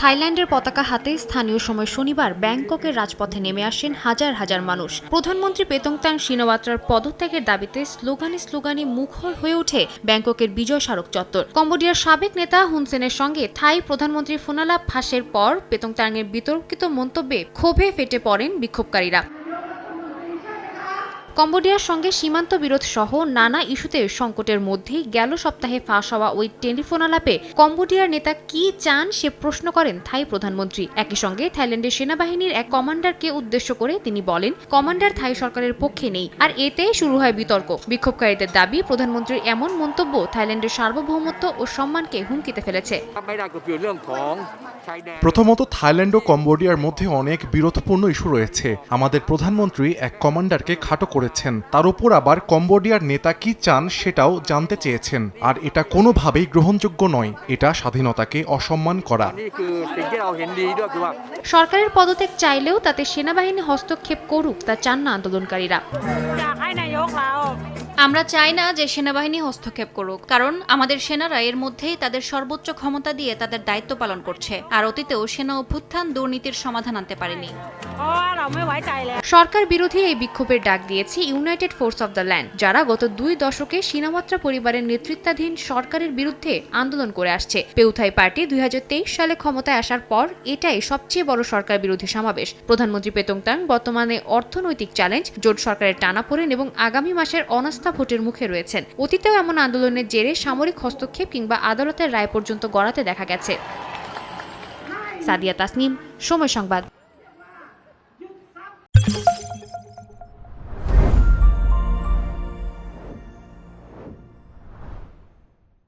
থাইল্যান্ডের পতাকা হাতে স্থানীয় সময় শনিবার ব্যাংককের রাজপথে নেমে আসেন হাজার হাজার মানুষ। প্রধানমন্ত্রী পেতংতাং সিনওয়াত্রার পদত্যাগের দাবিতে স্লোগানে স্লোগানে মুখর হয়ে ওঠে ব্যাংককের বিজয় স্মারক চত্বর। কম্বোডিয়ার সাবেক নেতা হুনসেনের সঙ্গে থাই প্রধানমন্ত্রী ফোনালা ফাঁসের পর পেতংতাংয়ের বিতর্কিত মন্তব্যে ক্ষোভে ফেটে পড়েন বিক্ষোভকারীরা। কম্বোডিয়ার সঙ্গে সীমান্ত বিরোধ সহ নানা ইস্যুতে সংকটের মধ্যেই গেল সপ্তাহে ফাঁস হওয়া ওই টেলিফোন আলাপে কম্বোডিয়ার নেতা কি চান সে প্রশ্ন করেন থাই প্রধানমন্ত্রী। একই সঙ্গে থাইল্যান্ডের সেনাবাহিনীর এক কমান্ডারকে উদ্দেশ্য করে তিনি বলেন, কমান্ডার থাই সরকারের পক্ষে নেই, আর এতে শুরু হয় বিতর্ক। বিক্ষোভকারীদের দাবি, প্রধানমন্ত্রীর এমন মন্তব্য থাইল্যান্ডের সার্বভৌমত্ব ও সম্মানকে হুমকিতে ফেলেছে। প্রথমত, থাইল্যান্ড ও কম্বোডিয়ার মধ্যে অনেক বিরোধপূর্ণ ইস্যু রয়েছে। আমাদের প্রধানমন্ত্রী এক কমান্ডারকে খাটো করে করেছেন। তার উপর আবার কম্বোডিয়ার নেতা কি চান সেটাও জানতে চেয়েছেন। আর এটা কোনোভাবেই গ্রহণযোগ্য নয়, এটা স্বাধীনতাকে অসম্মান করা সরকারের পদত্যাগ চাইলেও তাতে সেনাবাহিনী হস্তক্ষেপ করুক তা চান না আন্দোলনকারীরা। আমরা চাই না যে সেনাবাহিনী হস্তক্ষেপ করুক, কারণ আমাদের সেনারা এর মধ্যেই তাদের সর্বোচ্চ ক্ষমতা দিয়ে তাদের দায়িত্ব পালন করছে। আর অতীতেও সেনা অভ্যুত্থান দুর্নীতির সমাধান আনতে পারেনি। সরকার বিরোধী এই বিক্ষোভের ডাক দিয়েছে United Force of the Land, যারা গত দুই দশকে সিনামাত্রা পরিবারের নেতৃত্বাধীন সরকারের বিরুদ্ধে আন্দোলন করে আসছে। পেউথাই পার্টি দুই হাজার তেইশ সালে ক্ষমতায় আসার পর এটাই সবচেয়ে বড় সরকার বিরোধী সমাবেশ। প্রধানমন্ত্রী পেতংতাং বর্তমানে অর্থনৈতিক চ্যালেঞ্জ, জোট সরকারের টানাপোড়েন এবং আগামী মাসের অনাস্থা ভোটের মুখে রয়েছেন। অতীতেও এমন আন্দোলনের জেরে সামরিক হস্তক্ষেপ কিংবা আদালতের রায় পর্যন্ত গড়াতে দেখা গেছে। সাদিয়া তাসনিম, সময় সংবাদ।